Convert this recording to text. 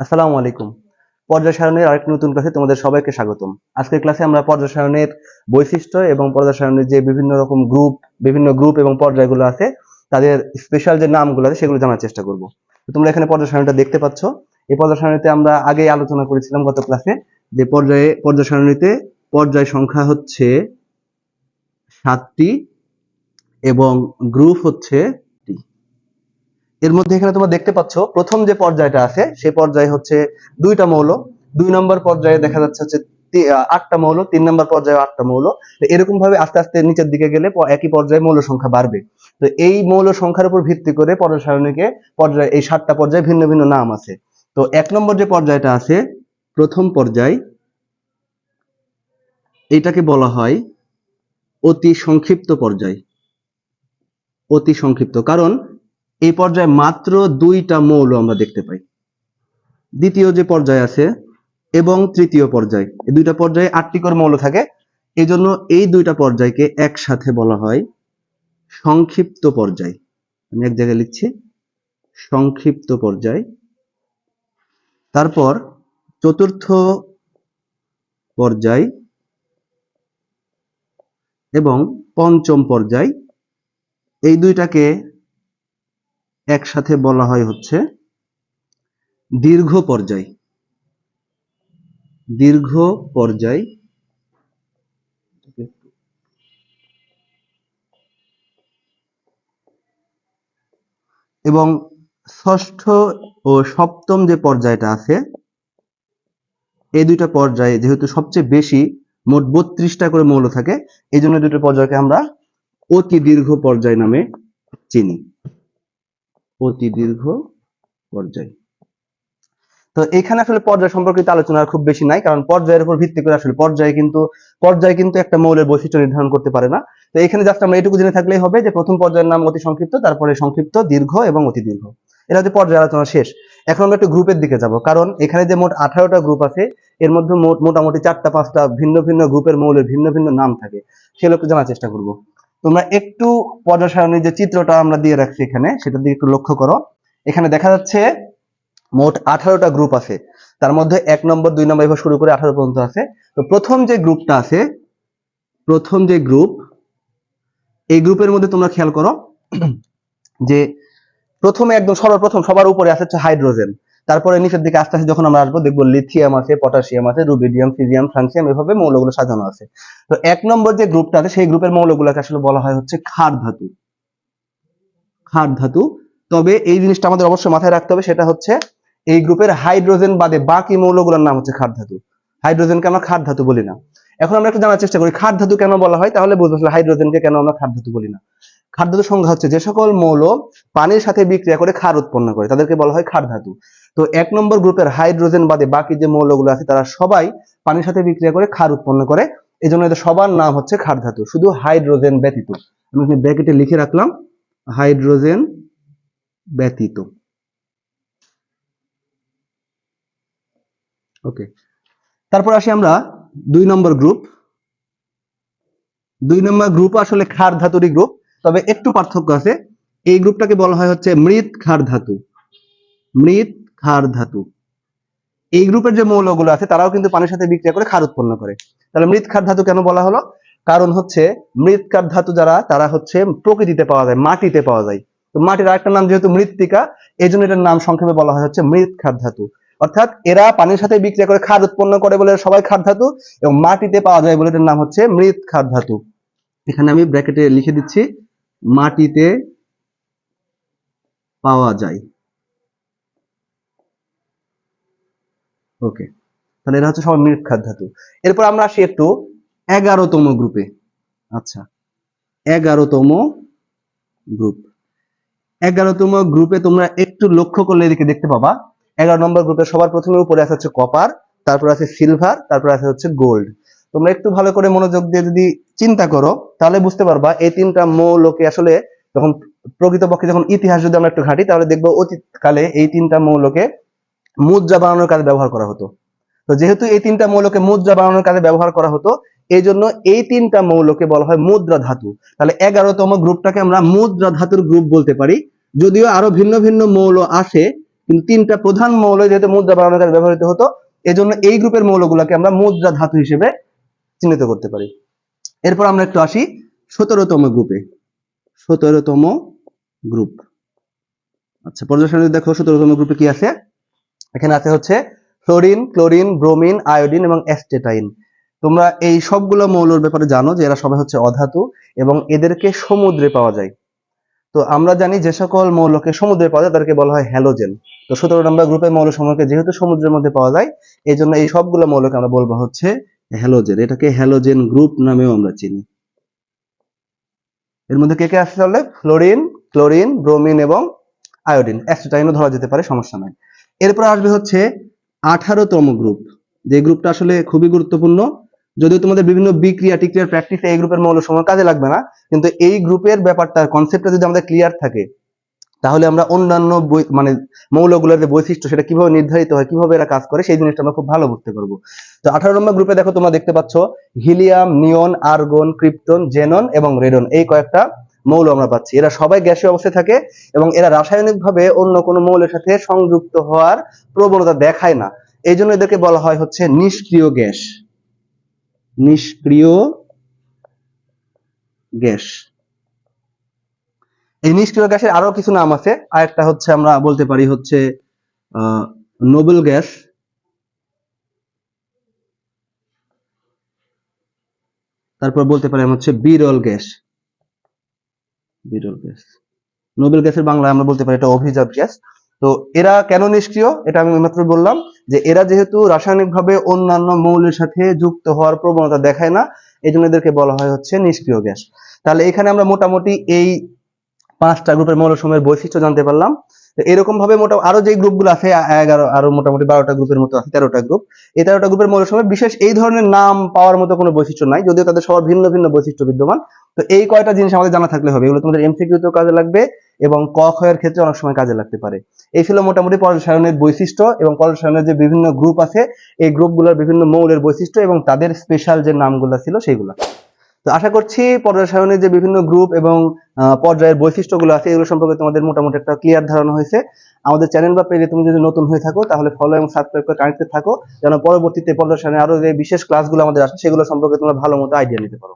আসসালামু আলাইকুম। পর্যায় সারণীর আরেকটি নতুন ক্লাসে তোমাদের সবাইকে স্বাগতম। আজকের ক্লাসে আমরা পর্যায় সারণীর বৈশিষ্ট্য এবং পর্যায় সারণীর যে বিভিন্ন রকম গ্রুপ বিভিন্ন গ্রুপ এবং পর্যায়গুলো আছে, তাদের স্পেশাল যে নামগুলো আছে, সেগুলো জানার চেষ্টা করব। তোমরা এখানে পর্যায় দেখতে পাচ্ছ। এই পর্যায় সারণীতে আমরা আগেই আলোচনা করেছিলাম গত ক্লাসে যে পর্যায়ে, পর্যায় সারণীতে পর্যায় সংখ্যা হচ্ছে সাতটি এবং গ্রুপ হচ্ছে। এর মধ্যে এখানে তোমরা দেখতে পাচ্ছ, প্রথম যে পর্যায়টা আছে, সেই পর্যায়ে হচ্ছে দুইটা মৌল। দুই নম্বর পর্যায়ে দেখা যাচ্ছে হচ্ছে আটটা মৌল, তিন নম্বর পর্যায়ে আটটা মৌল। এরকম ভাবে আস্তে আস্তে নিচের দিকে গেলে একই পর্যায়ে মৌল সংখ্যা বাড়বে। তো এই মৌল সংখ্যার উপর ভিত্তি করে পর্যায় সারণীকে পর্যায়ে এই সাতটা পর্যায়ে ভিন্ন ভিন্ন নাম আছে। তো এক নম্বর যে পর্যায়টা আছে, প্রথম পর্যায়, এটাকে বলা হয় অতি সংক্ষিপ্ত পর্যায়। অতি সংক্ষিপ্ত। কারণ এই পর্যায়ে মাত্র দুইটা মৌল আমরা দেখতে পাই। দ্বিতীয় যে পর্যায় আছে এবং তৃতীয় পর্যায়, এই দুইটা পর্যায়ে আটটি করে মৌল থাকে। এই জন্য এই দুইটা পর্যায়কে একসাথে বলা হয় সংক্ষিপ্ত পর্যায়। আমি এক জায়গায় লিখছি, সংক্ষিপ্ত পর্যায়। তারপর চতুর্থ পর্যায় এবং পঞ্চম পর্যায়, এই দুইটাকে একসাথে বলা হয় হচ্ছে দীর্ঘ পর্যায়। দীর্ঘ পর্যায়। এবং ষষ্ঠ ও সপ্তম যে পর্যায়টা আছে, এই দুইটা পর্যায়ে যেহেতু সবচেয়ে বেশি মোট বত্রিশটা করে মৌল থাকে, এই জন্য দুটো পর্যায়কে আমরা অতি দীর্ঘ পর্যায় নামে চিনি। অতি দীর্ঘ পর্যায়। তো এখানে আসলে পর্যায় সম্পর্কিত আলোচনা খুব বেশি নাই, কারণ পর্যায়ের উপর ভিত্তি করে আসলে পর্যায়ে কিন্তু, পর্যায় কিন্তু একটা মৌলের বৈশিষ্ট্য নির্ধারণ করতে পারে না। তো এখানে জাস্ট আমরা এটুকু জেনে থাকলেই হবে যে প্রথম পর্যায়ের নাম অতি সংক্ষিপ্ত, তারপরে সংক্ষিপ্ত, দীর্ঘ এবং অতি দীর্ঘ। এটা হচ্ছে পর্যায় আলোচনা শেষ। এখন আমরা একটু গ্রুপের দিকে যাব, কারণ এখানে যে মোট আঠারোটা গ্রুপ আছে, এর মধ্যে মোট, মোটামুটি চারটা, পাঁচটা ভিন্ন ভিন্ন গ্রুপের মৌলের ভিন্ন ভিন্ন নাম থাকে। সেগুলো একটু জানার চেষ্টা করব। তোমরা একটু পর্যায় সারণীর যে চিত্রটা আমরা দিয়ে রাখছি এখানে সেটার দিকে একটু লক্ষ্য করো। এখানে দেখা যাচ্ছে মোট আঠারোটা গ্রুপ আছে। তার মধ্যে এক নম্বর, দুই নম্বর এভাবে শুরু করে আঠারো পর্যন্ত আছে। তো প্রথম যে গ্রুপটা আছে, প্রথম যে গ্রুপ এই গ্রুপের মধ্যে তোমরা খেয়াল করো যে প্রথমে একদম সর্বপ্রথম সবার উপরে আছে হচ্ছে হাইড্রোজেন তারপরে নিচের দিকে আস্তে আস্তে যখন আমরা আসব, দেখব লিথিয়াম আছে পটাশিয়াম আছে রুবিডিয়াম ফিজিয়াম ফ্রান্সিয়াম এভাবে মৌলগুলো সাজানো আছে। তো এক নম্বর যে গ্রুপটা আছে, সেই গ্রুপের মৌলগুলোকে আসলে বলা হয় হচ্ছে ক্ষার ধাতু। ক্ষার ধাতু। তবে এই জিনিসটা আমাদের অবশ্যই মাথায় রাখতে হবে, সেটা হচ্ছে এই গ্রুপের হাইড্রোজেন বাদে বাকি মৌলগুলোর নাম হচ্ছে ক্ষার ধাতু। হাইড্রোজেনকে আমরা ক্ষার ধাতু বলি না? এখন আমরা একটু জানার চেষ্টা করি, ক্ষার ধাতু কেন বলা হয়? তাহলে বুঝব আসলে হাইড্রোজেনকে কেন আমরা ক্ষার ধাতু বলি না। ক্ষার ধাতুর সংজ্ঞা হচ্ছে যে সকল মৌল পানির সাথে বিক্রিয়া করে ক্ষার উৎপন্ন করে, তাদেরকে বলা হয় ক্ষার ধাতু। তো এক নম্বর গ্রুপের হাইড্রোজেন বাদে বাকি যে মৌলগুলো আছে, তারা সবাই পানির সাথে বিক্রিয়া করে, ক্ষার উৎপন্ন করে। এই জন্য এদের সবার নাম হচ্ছে ক্ষার ধাতু, শুধু হাইড্রোজেন ব্যতীত। আমি এখানে ব্র্যাকেটে লিখে রাখলাম হাইড্রোজেন ব্যতীত। ওকে তারপর আসি আমরা দুই নম্বর গ্রুপ দুই নম্বর গ্রুপ আসলে ক্ষার ধাতুরই গ্রুপ তবে একটু পার্থক্য আছে। এই গ্রুপটাকে বলা হয় হচ্ছে মৃৎ ক্ষার ধাতু। মৃৎ ক্ষার ধাতু। এই গ্রুপের যে মৌলগুলো আছে, তারাও কিন্তু পানির সাথে বিক্রিয়া করে ক্ষার উৎপন্ন করে। তাহলে মৃৎ ক্ষার ধাতু কেন বলা হলো? কারণ হচ্ছে, মৃৎ ক্ষার ধাতু যারা, তারা হচ্ছে প্রকৃতিতে পাওয়া যায়, মাটিতে পাওয়া যায়। তো মাটির আরেকটা নাম যেহেতু মৃত্তিকা এই জন্য এটার নাম সংক্ষেপে বলা হয় হচ্ছে মৃৎ ক্ষার ধাতু। অর্থাৎ এরা পানির সাথে বিক্রিয়া করে ক্ষার উৎপন্ন করে বলে সবাই ক্ষার ধাতু, এবং মাটিতে পাওয়া যায় বলে এটার নাম হচ্ছে মৃৎ ক্ষার ধাতু। এখানে আমি ব্র্যাকেটে লিখে দিচ্ছি, মাটিতে পাওয়া যায়। ওকে তাহলে এরা হচ্ছে সবাই মৃৎ ক্ষার ধাতু। এরপর আমরা আসি একটু এগারোতম গ্রুপে আচ্ছা এগারোতম গ্রুপ এগারোতম গ্রুপে তোমরা একটু লক্ষ্য করলে এদিকে দেখতে পাবা। এগারো নম্বর গ্রুপে সবার প্রথমে উপরে আছে হচ্ছে কপার তারপর আছে সিলভার তারপর আছে হচ্ছে গোল্ড তোমরা একটু ভালো করে মনোযোগ দিয়ে যদি চিন্তা করো, তাহলে বুঝতে পারবা এই তিনটা মৌলকে আসলে যখন প্রকৃতপক্ষে যখন ইতিহাস যদি আমরা একটু ঘাটি, তাহলে দেখব অতীতকালে এই তিনটা মৌলকে মুদ্রা বানানোর কাজে ব্যবহার করা হতো। তো যেহেতু এই তিনটা মৌলকে মুদ্রা বানানোর কাজে ব্যবহার করা হতো, এই জন্য এই তিনটা মৌলকে বলা হয় মুদ্রা ধাতু। তাহলে এগারোতম গ্রুপটাকে আমরা মুদ্রা ধাতুর গ্রুপ বলতে পারি। যদিও আরও ভিন্ন ভিন্ন মৌল আসে কিন্তু তিনটা প্রধান মৌল যেহেতু মুদ্রা বানানোর কাজে ব্যবহৃত হতো, এজন্য এই গ্রুপের মৌলগুলোকে আমরা মুদ্রা ধাতু হিসেবে চিহ্নিত করতে পারি। এরপর আমরা একটু আসি সতেরোতম গ্রুপে। সতেরোতম গ্রুপ। আচ্ছা সারণী দেখো সতেরোতম গ্রুপে কি আছে? এখানে আছে হচ্ছে ফ্লোরিন, ক্লোরিন, ব্রোমিন, আয়োডিন এবং অ্যাস্টেটাইন তোমরা এই সবগুলো মৌলের ব্যাপারে জানো যে এরা সবাই হচ্ছে অধাতু এবং এদেরকে সমুদ্রে পাওয়া যায়। তো আমরা জানি যে সকল মৌলকে সমুদ্রে পাওয়া যায়, তাদেরকে বলা হয় হ্যালোজেন। তো সতেরো নম্বর গ্রুপের মৌল সমূহকে যেহেতু সমুদ্রের মধ্যে পাওয়া যায় এই জন্য এই সবগুলো মৌলকে আমরা বলব হচ্ছে হ্যালোজেন। এটাকে হ্যালোজেন গ্রুপ নামেও আমরা চিনি। এর মধ্যে কে কে আসছে তাহলে? ফ্লোরিন, ক্লোরিন, ব্রোমিন এবং আয়োডিন। অ্যাসিটাইনও ধরা যেতে পারে, সমস্যা নাই। এরপর আসবে হচ্ছে আঠারোতম গ্রুপ যে গ্রুপটা আসলে খুবই গুরুত্বপূর্ণ। যদিও তোমাদের বিভিন্ন বিক্রিয়া, টিক্রিয়ার প্র্যাকটিসে এই গ্রুপের মৌল সময় কাজে লাগবে না, কিন্তু এই গ্রুপের ব্যাপারটা কনসেপ্টটা যদি আমাদের ক্লিয়ার থাকে, তাহলে আমরা অন্যান্য মানে মৌলগুলোর যে বৈশিষ্ট্য, সেটা কীভাবে নির্ধারিত হয়, কীভাবে এরা কাজ করে, সেই জিনিসটা আমরা খুব ভালো বুঝতে পারব। তো আঠারো নম্বর গ্রুপে দেখো তোমরা দেখতে পাচ্ছ helium, neon, argon, krypton, xenon এবং রেডন। এই কয়েকটা মৌল আমরা পাচ্ছি। এরা সবাই গ্যাসীয় অবস্থায় থাকে এবং এরা রাসায়নিকভাবে অন্য কোনো মৌলের সাথে সংযুক্ত হওয়ার প্রবণতা দেখায় না। এই জন্য এদেরকে বলা হয় হচ্ছে নিষ্ক্রিয় গ্যাস। নিষ্ক্রিয় গ্যাস। এই নিষ্ক্রিয় গ্যাসের আরও কিছু নাম আছে। আরেকটা হচ্ছে আমরা বলতে পারি হচ্ছে নোবেল গ্যাস। তারপর বলতে পারি হচ্ছে বিরল গ্যাস। বিরল গ্যাস নোবেল গ্যাসের বাংলায় আমরা বলতে পারি এটা অভিজাত গ্যাস তো এরা কেন নিষ্ক্রিয়? এটা আমি মাত্র বললাম যে এরা যেহেতু রাসায়নিকভাবে অন্যান্য মৌলের সাথে যুক্ত হওয়ার প্রবণতা দেখায় না এই জন্য এদেরকে বলা হয় হচ্ছে নিষ্ক্রিয় গ্যাস তাহলে এখানে আমরা মোটামুটি এই পাঁচটা গ্রুপের মৌলসমূহের বৈশিষ্ট্য জানতে পারলাম। এরকম ভাবে মোটা, আরও যে গ্রুপগুলো আছে এগারো, আরও মোটামুটি বারোটা গ্রুপের মতো আছে, তেরোটা গ্রুপ এই তেরোটা গ্রুপের মৌলসমূহের বিশেষ এই ধরনের নাম পাওয়ার মতো কোনো বৈশিষ্ট্য নাই, যদিও তাদের সবার ভিন্ন ভিন্ন বৈশিষ্ট্য বিদ্যমান। তো এই কয়টা জিনিস আমাদের জানা থাকলে হবে, এগুলো তোমাদের এমসিকিউতেও কাজে লাগবে এবং ক ক্ষয়ের ক্ষেত্রে অনেক সময় কাজে লাগতে পারে। এই ছিল মোটামুটি পর্যাসারণের বৈশিষ্ট্য এবং পর্যাসারণের যে বিভিন্ন গ্রুপ আছে, এই গ্রুপগুলোর বিভিন্ন মৌলের বৈশিষ্ট্য এবং তাদের স্পেশাল যে নামগুলো ছিল সেইগুলো। তো আশা করছি পর্যায় সারণীর যে বিভিন্ন গ্রুপ এবং পর্যায়ের বৈশিষ্ট্যগুলো আছে, এগুলো সম্পর্কে তোমাদের মোটামুটি একটা ক্লিয়ার ধারণা হয়েছে। আমাদের চ্যানেল বা পেজে তুমি যদি নতুন হয়ে থাকো, তাহলে ফলো এবং সাবস্ক্রাইব করে কানেক্টেড থাকো। যেন পরবর্তীতে পর্যায় সারণী আরও যে বিশেষ ক্লাসগুলো আমাদের আসছে সেগুলো সম্পর্কে তোমরা ভালো মতো আইডিয়া নিতে পারো।